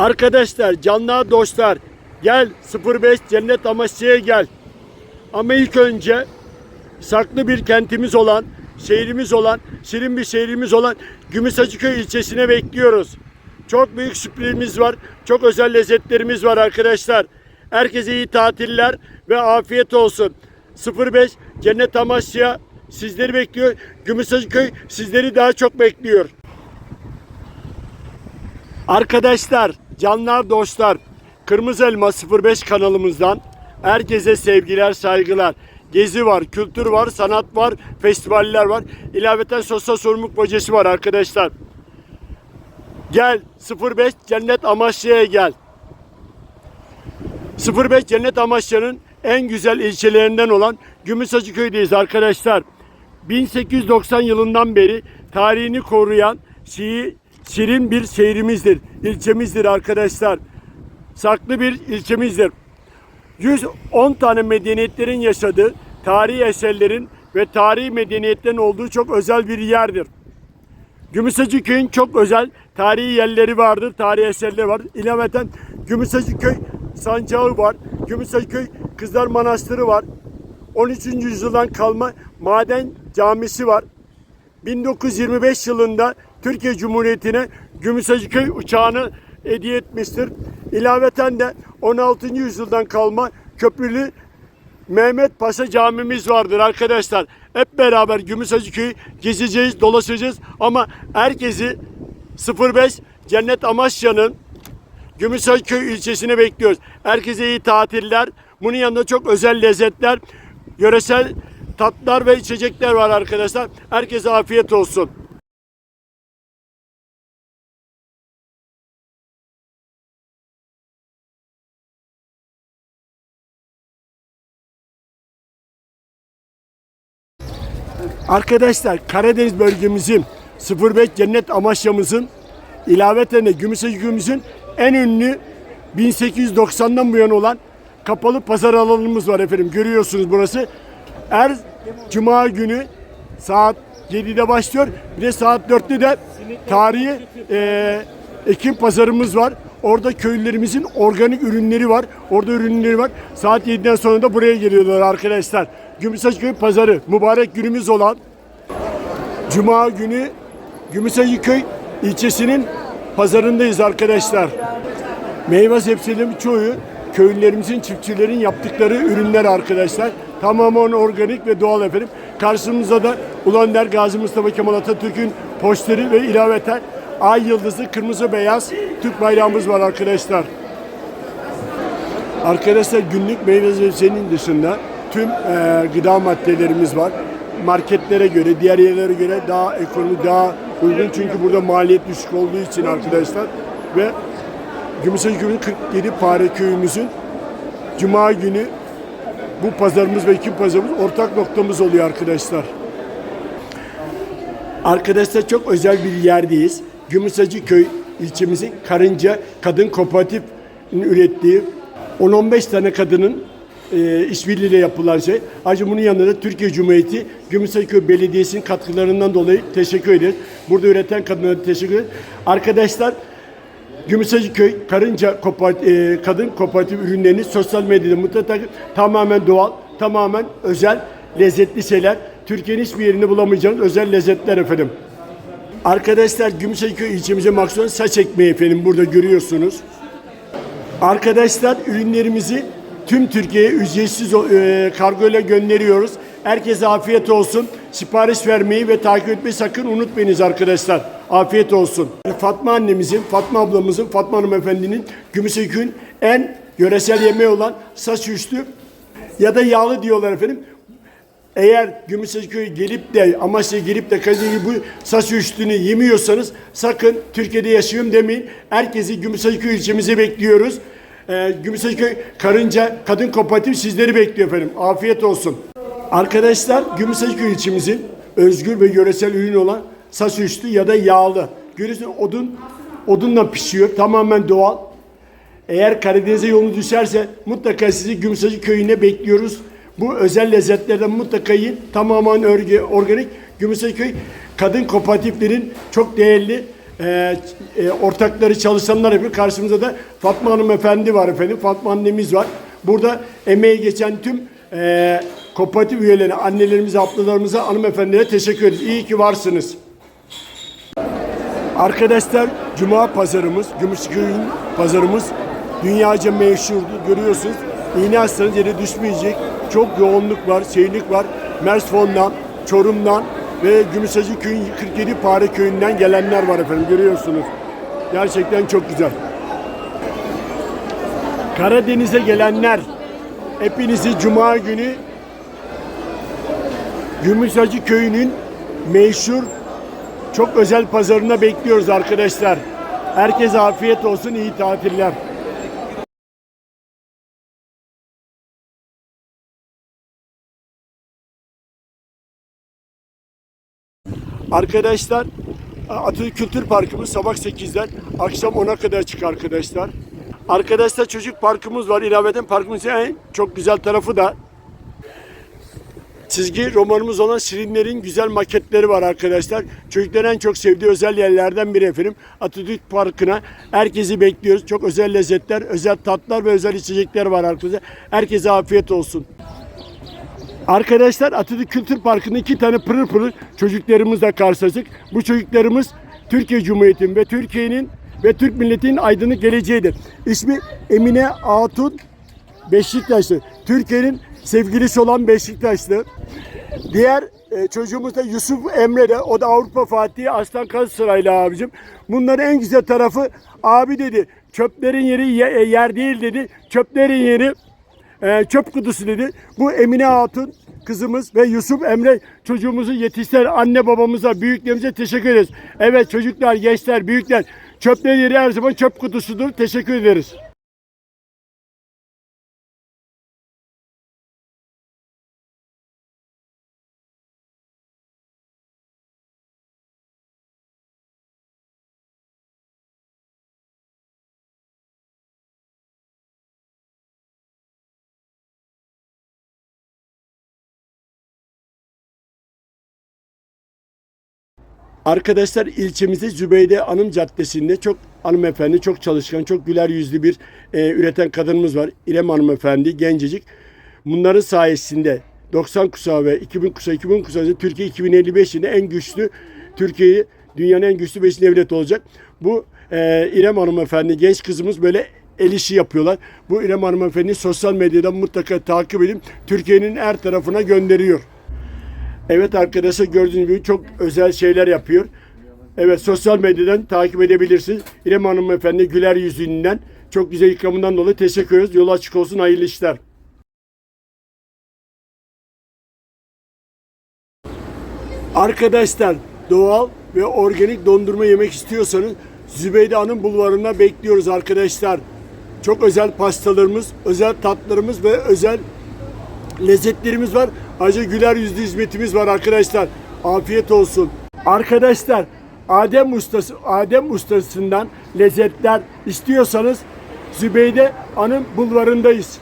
Arkadaşlar, canlar, dostlar gel 05 Cennet Amasya'ya gel. Ama ilk önce saklı bir kentimiz olan, şehrimiz olan, şirin bir şehrimiz olan Gümüşhacıköy ilçesine bekliyoruz. Çok büyük sürprizimiz var. Çok özel lezzetlerimiz var arkadaşlar. Herkese iyi tatiller ve afiyet olsun. 05 Cennet Amasya sizleri bekliyor. Gümüşhacıköy sizleri daha çok bekliyor. Arkadaşlar, canlar, dostlar, Kırmızı Elma 05 kanalımızdan herkese sevgiler, saygılar. Gezi var, kültür var, sanat var, festivaller var. İlaveten sosyal sorumluluk projesi var arkadaşlar. Gel 05 Cennet Amasya'ya gel. 05 Cennet Amasya'nın en güzel ilçelerinden olan Gümüşhacıköy'deyiz arkadaşlar. 1890 yılından beri tarihini koruyan şiir, şirin bir şehrimizdir, ilçemizdir arkadaşlar. Saklı bir ilçemizdir. 110 tane medeniyetlerin yaşadığı, tarihi eserlerin ve tarihi medeniyetlerin olduğu çok özel bir yerdir. Gümüşhacıköy'ün çok özel tarihi yerleri vardır, tarihi eserleri var. İlaveten Gümüşhacıköy sancağı var. Gümüşhacıköy Kızlar Manastırı var. 13. yüzyıldan kalma maden camisi var. 1925 yılında Türkiye Cumhuriyeti'ne Gümüşhacıköy uçağını hediye etmiştir. İlaveten de 16. yüzyıldan kalma köprülü Mehmet Paşa camimiz vardır arkadaşlar. Hep beraber Gümüşhacıköy'ü gezeceğiz, dolaşacağız ama herkesi 05 Cennet Amasya'nın Gümüşhacıköy ilçesine bekliyoruz. Herkese iyi tatiller. Bunun yanında çok özel lezzetler, yöresel tatlar ve içecekler var arkadaşlar. Herkese afiyet olsun. Arkadaşlar Karadeniz bölgemizin 05 Cennet Amasya'mızın ilaveten de Gümüşhacıköy'ümüzün en ünlü 1890'dan bu yana olan kapalı pazar alanımız var efendim. Görüyorsunuz burası. Her cuma günü saat 7'de başlıyor. Bir de saat 4'te de tarihi eee Ekim pazarımız var. Orada köylülerimizin organik ürünleri var. Orada ürünleri var. Saat 7'den sonra da buraya geliyorlar arkadaşlar. Gümüşhacıköy pazarı mübarek günümüz olan Cuma günü Gümüşhacıköy ilçesinin pazarındayız arkadaşlar. Meyve sebzelerin çoğu köylülerimizin, çiftçilerin yaptıkları ürünler arkadaşlar. Tamamen organik ve doğal efendim. Karşımızda da Ulander Gazi Mustafa Kemal Atatürk'ün posteri ve ilaveten ay yıldızı kırmızı beyaz Türk bayrağımız var arkadaşlar. Arkadaşlar günlük meyve sebzenin dışında tüm e, gıda maddelerimiz var. Marketlere göre, diğer yerlere göre daha ekonomik, daha uygun. Çünkü burada maliyet düşük olduğu için arkadaşlar. Ve Gümüşhacıköy'ün 47 Fare köyümüzün Cuma günü bu pazarımız ve iki pazarımız ortak noktamız oluyor arkadaşlar. Arkadaşlar çok özel bir yerdeyiz. Gümüşhacıköy ilçemizin Karınca Kadın Kooperatif ürettiği 10-15 tane kadının e, işbirliğiyle yapılan şey. Ayrıca bunun yanında da Türkiye Cumhuriyeti Gümüşhacıköy Belediyesi'nin katkılarından dolayı teşekkür ederiz. Burada üreten kadınlara teşekkür ederiz. Arkadaşlar Gümüşhacıköy Karınca Kooperatif, e, Kadın Kooperatif ürünlerini sosyal medyada mutlaka tamamen doğal, tamamen özel, lezzetli şeyler. Türkiye'nin hiçbir yerinde bulamayacağınız özel lezzetler efendim. Arkadaşlar Gümüşhacıköy ilçemize maksimum saç ekmeği efendim burada görüyorsunuz. Arkadaşlar ürünlerimizi tüm Türkiye'ye ücretsiz e, kargo ile gönderiyoruz. Herkese afiyet olsun. Sipariş vermeyi ve takip etmeyi sakın unutmayınız arkadaşlar. Afiyet olsun. Fatma annemizin, Fatma ablamızın, Fatma hanımefendinin Gümüşhacıköy'ün en yöresel yemeği olan saç üstü ya da yağlı diyorlar efendim. Eğer Gümüşhacıköy'e gelip de Amasya'ya gelip de Kayseri'ye bu saç üstünü yemiyorsanız sakın Türkiye'de yaşıyorum demeyin. Herkesi Gümüşhacıköy ilçemize bekliyoruz. Ee, Gümüşhacıköy Karınca Kadın Kooperatif sizleri bekliyor efendim. Afiyet olsun. Arkadaşlar Gümüşhacıköy ilçemizin özgür ve yöresel ürün olan saç üstü ya da yağlı. Görüyorsunuz odun odunla pişiyor. Tamamen doğal. Eğer Karadeniz'e yolunu düşerse mutlaka sizi Gümüşhacı köyüne bekliyoruz. Bu özel lezzetlerden mutlaka yiyin. Tamamen örgü, organik. Gümüşhacı köy kadın kooperatiflerin çok değerli e, e, ortakları çalışanlar yapıyor. Karşımızda da Fatma Hanım Efendi var efendim. Fatma annemiz var. Burada emeği geçen tüm e, kooperatif üyelerine, annelerimize, ablalarımıza, hanımefendilere teşekkür ederiz. İyi ki varsınız. Arkadaşlar Cuma pazarımız, Gümüşköy'ün pazarımız dünyaca meşhurdu. Görüyorsunuz. İğne aslanız yere düşmeyecek. Çok yoğunluk var, şeylik var. Mersfon'dan, Çorum'dan ve Gümüşhacı köyün 47 Pare köyünden gelenler var efendim. Görüyorsunuz. Gerçekten çok güzel. Karadeniz'e gelenler hepinizi Cuma günü Gümüşhacı köyünün meşhur çok özel pazarına bekliyoruz arkadaşlar. Herkese afiyet olsun, iyi tatiller. Arkadaşlar Atatürk Kültür Parkımız sabah 8'den akşam 10'a kadar açık arkadaşlar. Arkadaşlar çocuk parkımız var. İlaveten parkımızın en çok güzel tarafı da çizgi romanımız olan Şirinler'in güzel maketleri var arkadaşlar. Çocukların en çok sevdiği özel yerlerden biri efendim. Atatürk Parkı'na herkesi bekliyoruz. Çok özel lezzetler, özel tatlar ve özel içecekler var arkadaşlar. Herkese afiyet olsun. Arkadaşlar Atatürk Kültür Parkı'nda iki tane pırıl pırıl çocuklarımızla karşılaştık. Bu çocuklarımız Türkiye Cumhuriyeti'nin ve Türkiye'nin ve Türk milletinin aydınlık geleceğidir. İsmi Emine Hatun Beşiktaşlı. Türkiye'nin sevgilisi olan Beşiktaşlı. Diğer e, çocuğumuz da Yusuf Emre de o da Avrupa Fatihi Aslan Galatasaraylı abicim. Bunların en güzel tarafı abi dedi çöplerin yeri ye- e, yer değil dedi. Çöplerin yeri e, çöp kutusu dedi. Bu Emine Hatun kızımız ve Yusuf Emre çocuğumuzu yetiştiren anne babamıza, büyüklerimize teşekkür ederiz. Evet çocuklar, gençler, büyükler çöplerin yeri her zaman çöp kutusudur. Teşekkür ederiz. Arkadaşlar ilçemizde Zübeyde Hanım Caddesi'nde çok hanımefendi, çok çalışkan, çok güler yüzlü bir e, üreten kadınımız var. İrem hanımefendi, gencecik. Bunların sayesinde 90 kuşağı ve 2000 kuşağı, 2000 kuşağı Türkiye 2055 yılında en güçlü, Türkiye'yi dünyanın en güçlü 5 devlet olacak. Bu e, İrem hanımefendi, genç kızımız böyle el işi yapıyorlar. Bu İrem hanımefendi sosyal medyadan mutlaka takip edin. Türkiye'nin her tarafına gönderiyor. Evet arkadaşlar gördüğünüz gibi çok özel şeyler yapıyor. Evet sosyal medyadan takip edebilirsiniz. İrem Hanım Efendi güler yüzünden çok güzel ikramından dolayı teşekkür ederiz. Yolu açık olsun hayırlı işler. Arkadaşlar doğal ve organik dondurma yemek istiyorsanız Zübeyde Hanım bulvarına bekliyoruz arkadaşlar. Çok özel pastalarımız, özel tatlarımız ve özel lezzetlerimiz var. Ayrıca güler yüzlü hizmetimiz var arkadaşlar. Afiyet olsun. Arkadaşlar Adem ustası Adem ustasından lezzetler istiyorsanız Zübeyde Hanım bulvarındayız.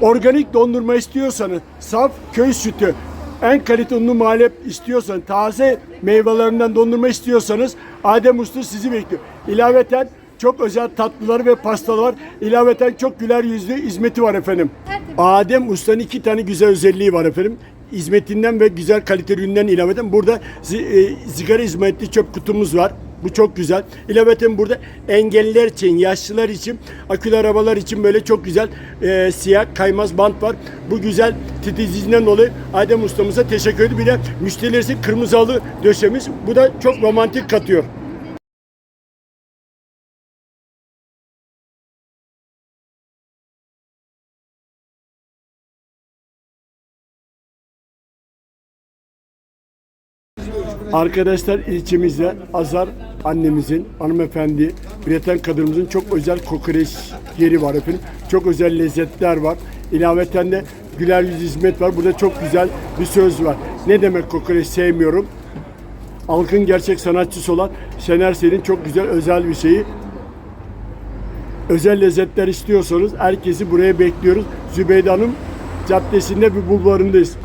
Organik dondurma istiyorsanız, saf köy sütü, en kalite unlu muhalep istiyorsanız, taze meyvelerinden dondurma istiyorsanız Adem Usta sizi bekliyor. İlaveten çok özel tatlılar ve pastalar. İlaveten çok güler yüzlü hizmeti var efendim. Adem Usta'nın iki tane güzel özelliği var efendim. Hizmetinden ve güzel kaliteli üründen ilaveten burada e, sigara hizmetli çöp kutumuz var. Bu çok güzel. İlaveten burada engelliler için, yaşlılar için, akülü arabalar için böyle çok güzel e, siyah kaymaz bant var. Bu güzel titizliğinden dolayı Adem ustamıza teşekkür ediyorum. Bir de müşteriler kırmızı halı döşemiş. Bu da çok romantik katıyor. Arkadaşlar ilçemizde Azar annemizin, hanımefendi, üreten kadınımızın çok özel kokoreç yeri var efendim. Çok özel lezzetler var. İlaveten de güler yüz hizmet var. Burada çok güzel bir söz var. Ne demek kokoreç sevmiyorum? Halkın gerçek sanatçısı olan Şener Sel'in çok güzel özel bir şeyi. Özel lezzetler istiyorsanız herkesi buraya bekliyoruz. Zübeyde Hanım Caddesi'nde bir bulvarındayız.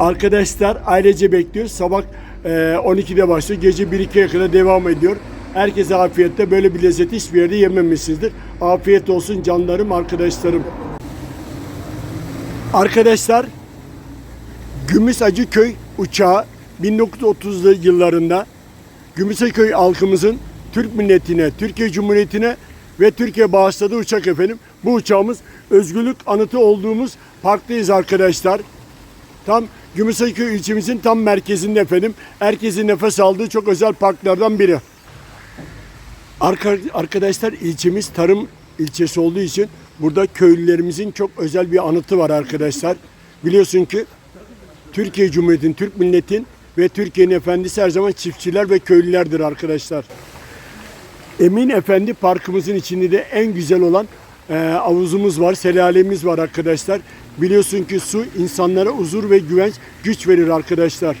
Arkadaşlar ailece bekliyoruz. Sabah 12'de başlıyor. Gece 1-2'ye kadar devam ediyor. Herkese afiyette böyle bir lezzeti hiçbir yerde yememişsinizdir. Afiyet olsun canlarım, arkadaşlarım. Arkadaşlar Gümüşhacıköy uçağı 1930'lu yıllarında Gümüşhaköy halkımızın Türk milletine, Türkiye Cumhuriyeti'ne ve Türkiye bağışladığı uçak efendim. Bu uçağımız özgürlük anıtı olduğumuz parktayız arkadaşlar. Tam Gümüşhaköy ilçemizin tam merkezinde efendim. Herkesin nefes aldığı çok özel parklardan biri. Arka- Arkadaşlar ilçemiz tarım ilçesi olduğu için burada köylülerimizin çok özel bir anıtı var arkadaşlar. Biliyorsun ki Türkiye Cumhuriyeti'nin, Türk milletin ve Türkiye'nin efendisi her zaman çiftçiler ve köylülerdir arkadaşlar. Emin Efendi Parkımızın içinde de en güzel olan e, havuzumuz var, selalemiz var arkadaşlar. Biliyorsun ki su insanlara huzur ve güvenç, güç verir arkadaşlar.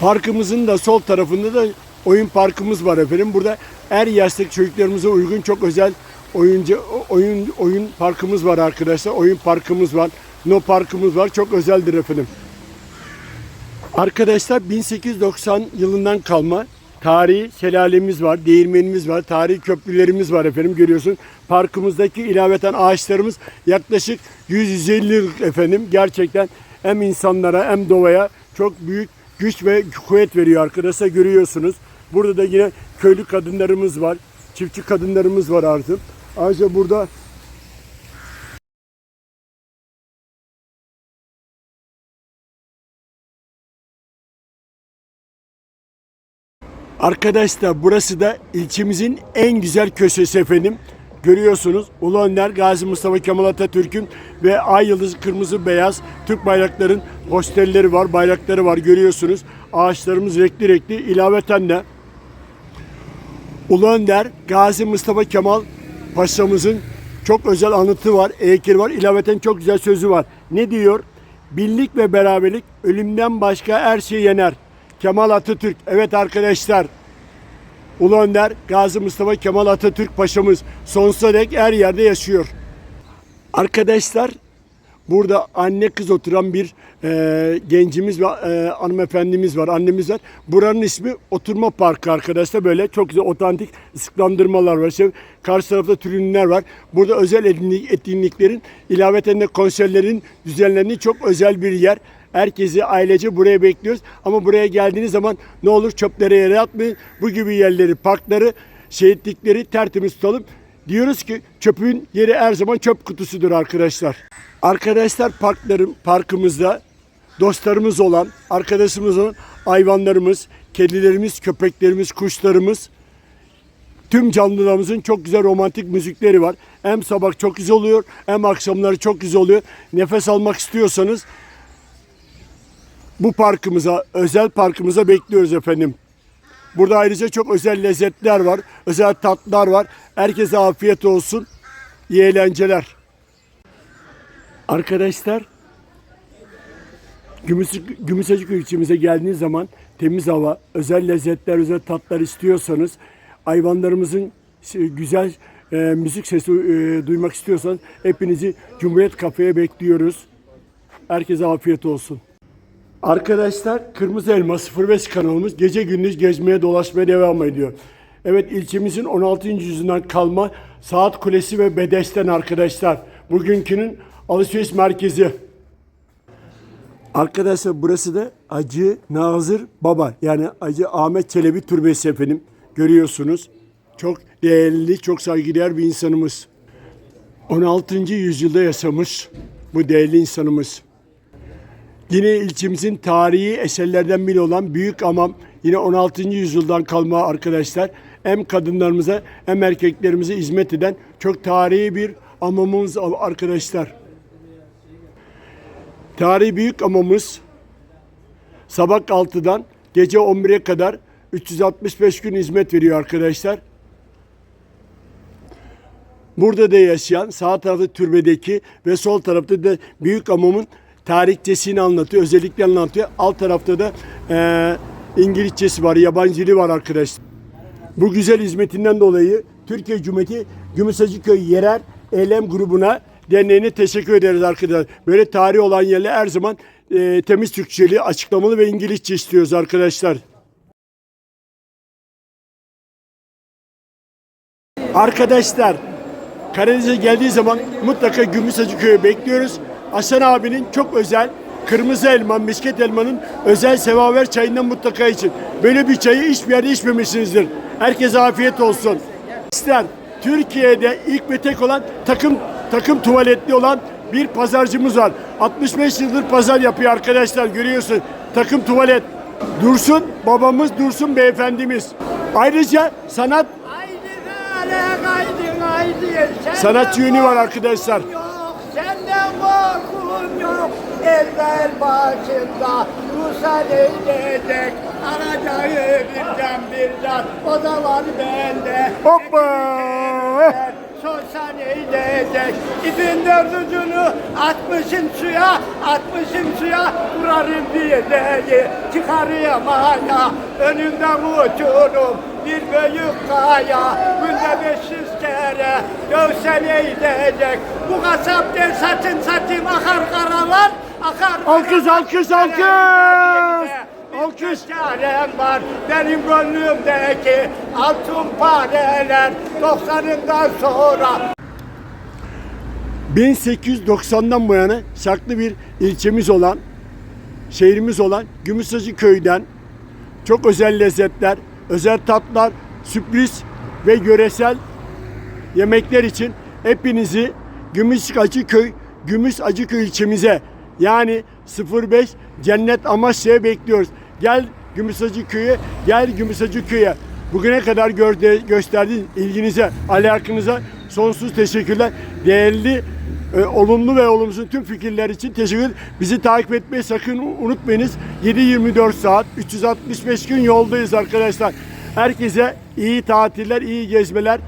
Parkımızın da sol tarafında da oyun parkımız var efendim. Burada her yaştaki çocuklarımıza uygun çok özel oyuncu oyun oyun parkımız var arkadaşlar. Oyun parkımız var. No parkımız var. Çok özeldir efendim. Arkadaşlar 1890 yılından kalma tarihi şelalemiz var, değirmenimiz var, tarihi köprülerimiz var efendim görüyorsun. Parkımızdaki ilaveten ağaçlarımız yaklaşık 100-150 yıllık efendim. Gerçekten hem insanlara hem doğaya çok büyük güç ve kuvvet veriyor arkadaşlar görüyorsunuz. Burada da yine köylü kadınlarımız var, çiftçi kadınlarımız var artık. Ayrıca burada Arkadaşlar burası da ilçemizin en güzel köşesi efendim. Görüyorsunuz Ulu Önder Gazi Mustafa Kemal Atatürk'ün ve Ay Yıldız Kırmızı Beyaz Türk bayrakların posterleri var, bayrakları var görüyorsunuz. Ağaçlarımız renkli renkli. İlaveten de Ulu Önder Gazi Mustafa Kemal Paşa'mızın çok özel anıtı var, heykeli var. İlaveten çok güzel sözü var. Ne diyor? Birlik ve beraberlik ölümden başka her şeyi yener. Kemal Atatürk. Evet arkadaşlar. Ulu Önder Gazi Mustafa Kemal Atatürk Paşa'mız sonsuza dek her yerde yaşıyor. Arkadaşlar burada anne kız oturan bir e, gencimiz ve e, hanımefendimiz var, annemiz var. Buranın ismi Oturma Parkı arkadaşlar. Böyle çok güzel otantik ıslıklandırmalar var. İşte karşı tarafta tribünler var. Burada özel etkinlik- etkinliklerin ilaveten de konserlerin düzenlendiği çok özel bir yer. Herkesi ailece buraya bekliyoruz. Ama buraya geldiğiniz zaman ne olur çöpleri yere atmayın. Bu gibi yerleri, parkları, şehitlikleri tertemiz tutalım. Diyoruz ki çöpün yeri her zaman çöp kutusudur arkadaşlar. Arkadaşlar parkların parkımızda dostlarımız olan, arkadaşımız olan hayvanlarımız, kedilerimiz, köpeklerimiz, kuşlarımız, tüm canlılarımızın çok güzel romantik müzikleri var. Hem sabah çok güzel oluyor, hem akşamları çok güzel oluyor. Nefes almak istiyorsanız bu parkımıza, özel parkımıza bekliyoruz efendim. Burada ayrıca çok özel lezzetler var, özel tatlar var. Herkese afiyet olsun. İyi eğlenceler. Arkadaşlar, Gümüş, Gümüşhacık ilçemize geldiğiniz zaman temiz hava, özel lezzetler, özel tatlar istiyorsanız, hayvanlarımızın şey, güzel e, müzik sesi e, duymak istiyorsanız hepinizi Cumhuriyet Kafe'ye bekliyoruz. Herkese afiyet olsun. Arkadaşlar Kırmızı Elma 05 kanalımız gece gündüz gezmeye dolaşmaya devam ediyor. Evet ilçemizin 16. yüzyıldan kalma Saat Kulesi ve Bedesten arkadaşlar. Bugünkünün alışveriş merkezi. Arkadaşlar burası da Acı Nazır Baba yani Acı Ahmet Çelebi Türbesi efendim. Görüyorsunuz. Çok değerli, çok saygıdeğer bir insanımız. 16. yüzyılda yaşamış bu değerli insanımız. Yine ilçemizin tarihi eserlerden biri olan Büyük Amam yine 16. yüzyıldan kalma arkadaşlar. Hem kadınlarımıza hem erkeklerimize hizmet eden çok tarihi bir amamımız arkadaşlar. Tarihi büyük amamız sabah 6'dan gece 11'e kadar 365 gün hizmet veriyor arkadaşlar. Burada da yaşayan sağ tarafta türbedeki ve sol tarafta da büyük amamın tarihçesini anlatıyor, özellikle anlatıyor. Alt tarafta da eee İngilizcesi var, yabancı dili var arkadaşlar. Bu güzel hizmetinden dolayı Türkiye Cumhuriyeti Gümüşhacıköy Yerel Eylem Grubu'na derneğine teşekkür ederiz arkadaşlar. Böyle tarih olan yerler her zaman eee, temiz Türkçeli, açıklamalı ve İngilizce istiyoruz arkadaşlar. Arkadaşlar Karadeniz'e geldiği zaman mutlaka Gümüşhacı Köy'ü bekliyoruz. Hasan abinin çok özel kırmızı elma, misket elmanın özel sevaver çayından mutlaka için. Böyle bir çayı hiçbir yerde içmemişsinizdir. Herkese afiyet olsun. İster Türkiye'de ilk ve tek olan takım takım tuvaletli olan bir pazarcımız var. 65 yıldır pazar yapıyor arkadaşlar görüyorsun. Takım tuvalet. Dursun babamız Dursun beyefendimiz. Ayrıca sanat Sanatçı yönü var arkadaşlar. Senden korkun yok. Eller başında Musa eyleyecek. Aracağı birden birden. O da var bende. Hoppa! Sorsan eyleyecek. İpin dördüncünü atmışım suya, atmışım suya. Vurarım diyeleri çıkarıyorum hala. Önümden uçurum bir büyük kaya. Günde 500 kere dövsen eyleyecek. Bu kasap der saçın saçım akar karalar. Akar Alkış, alkış, alkış! Alkış! çarem var benim gönlümdeki altın pareler 90'ından sonra 1890'dan bu yana saklı bir ilçemiz olan, şehrimiz olan Gümüşhacı Köy'den çok özel lezzetler, özel tatlar, sürpriz ve yöresel yemekler için hepinizi Gümüşhacı Köy, Gümüş Acıköy ilçemize yani 05 Cennet Amasya'ya bekliyoruz. Gel Gümüşhacı Köy'e, gel Gümüşhacı Köy'e. Bugüne kadar gördü, gösterdiğiniz ilginize, alakanıza sonsuz teşekkürler. Değerli, e, olumlu ve olumsuz tüm fikirler için teşekkür Bizi takip etmeyi sakın unutmayınız. 7-24 saat, 365 gün yoldayız arkadaşlar. Herkese iyi tatiller, iyi gezmeler.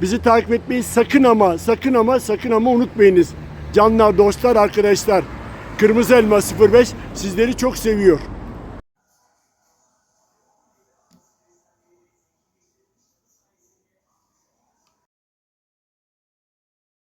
Bizi takip etmeyi sakın ama, sakın ama, sakın ama unutmayınız. Canlar, dostlar, arkadaşlar. Kırmızı Elma 05 sizleri çok seviyor.